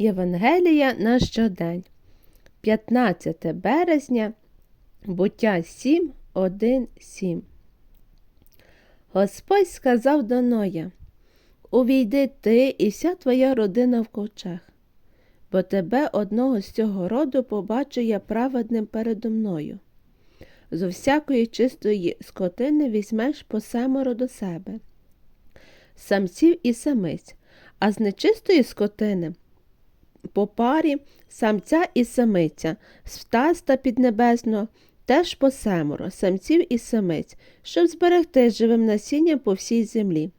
Євангелія на щодень, 15 березня, буття 7, 1, 7. Господь сказав до Ноя, Увійди ти і вся твоя родина в ковчег, бо тебе одного з цього роду побачу я праведним передо мною. Зо всякої чистої скотини візьмеш по семеро до себе, самців і самиць, а з нечистої скотини по парі самця і самиця, з птаста піднебесного теж по семеро, самців і самиць, щоб зберегти живим насінням по всій землі.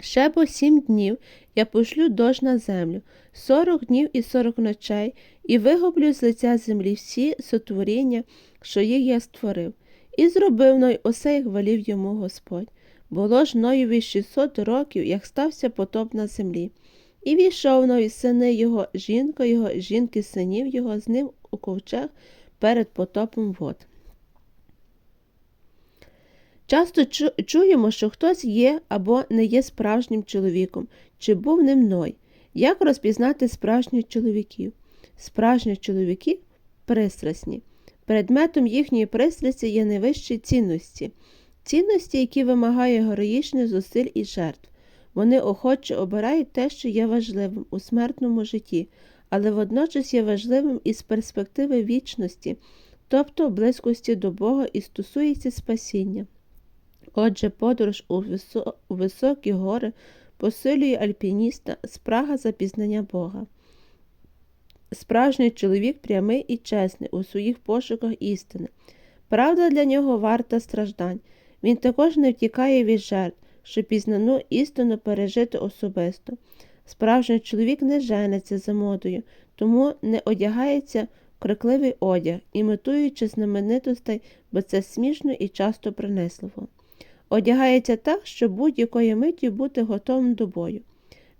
Ще по сім днів я пошлю дощ на землю, сорок днів і сорок ночей, і вигублю з лиця землі всі сотворіння, що їх я створив. І зробив Ной усе, як велів йому Господь. Було ж Ноєві 600 років, як стався потоп на землі. І війшов Ной, сини його, жінка його, жінки синів його, з ним у ковчег перед потопом вод. Часто чуємо, що хтось є або не є справжнім чоловіком, чи був ним Ной. Як розпізнати справжніх чоловіків? Справжні чоловіки пристрасні. Предметом їхньої пристрасті є найвищі цінності, цінності, які вимагають героїчних зусиль і жертв. Вони охоче обирають те, що є важливим у смертному житті, але водночас є важливим із перспективи вічності, тобто близькості до Бога і стосується спасіння. Отже, подорож у, висо... у високі гори посилює альпініста спрага за пізнання Бога. Справжній чоловік прямий і чесний у своїх пошуках істини. Правда для нього варта страждань. Він також не втікає від жертв, щоб пізнану істину пережити особисто. Справжній чоловік не жениться за модою, тому не одягається крикливий одяг, імітуючи знаменитостей, бо це смішно і часто принесливо. Одягається так, щоб будь-якої миті бути готовим до бою.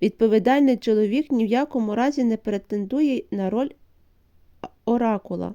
Відповідальний чоловік ні в якому разі не претендує на роль оракула.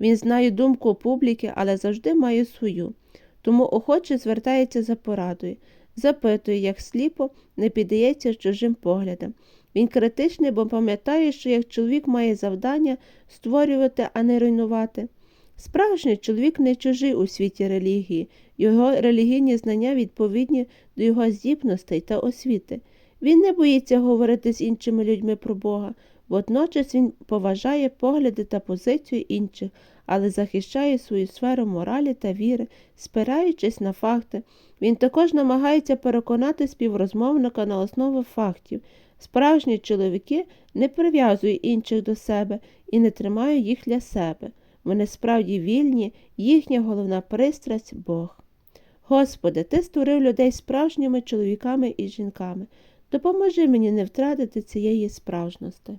Він знає думку публіки, але завжди має свою, тому охоче звертається за порадою, запитує, як сліпо не піддається чужим поглядам. Він критичний, бо пам'ятає, що як чоловік має завдання створювати, а не руйнувати. Справжній чоловік не чужий у світі релігії, його релігійні знання відповідні до його здібностей та освіти. Він не боїться говорити з іншими людьми про Бога, водночас він поважає погляди та позицію інших, але захищає свою сферу моралі та віри, спираючись на факти. Він також намагається переконати співрозмовника на основі фактів. Справжні чоловіки не прив'язують інших до себе і не тримають їх для себе. Вони справді вільні, їхня головна пристрасть Бог. Господи, Ти створив людей справжніми чоловіками і жінками. Допоможи мені не втратити цієї справжності.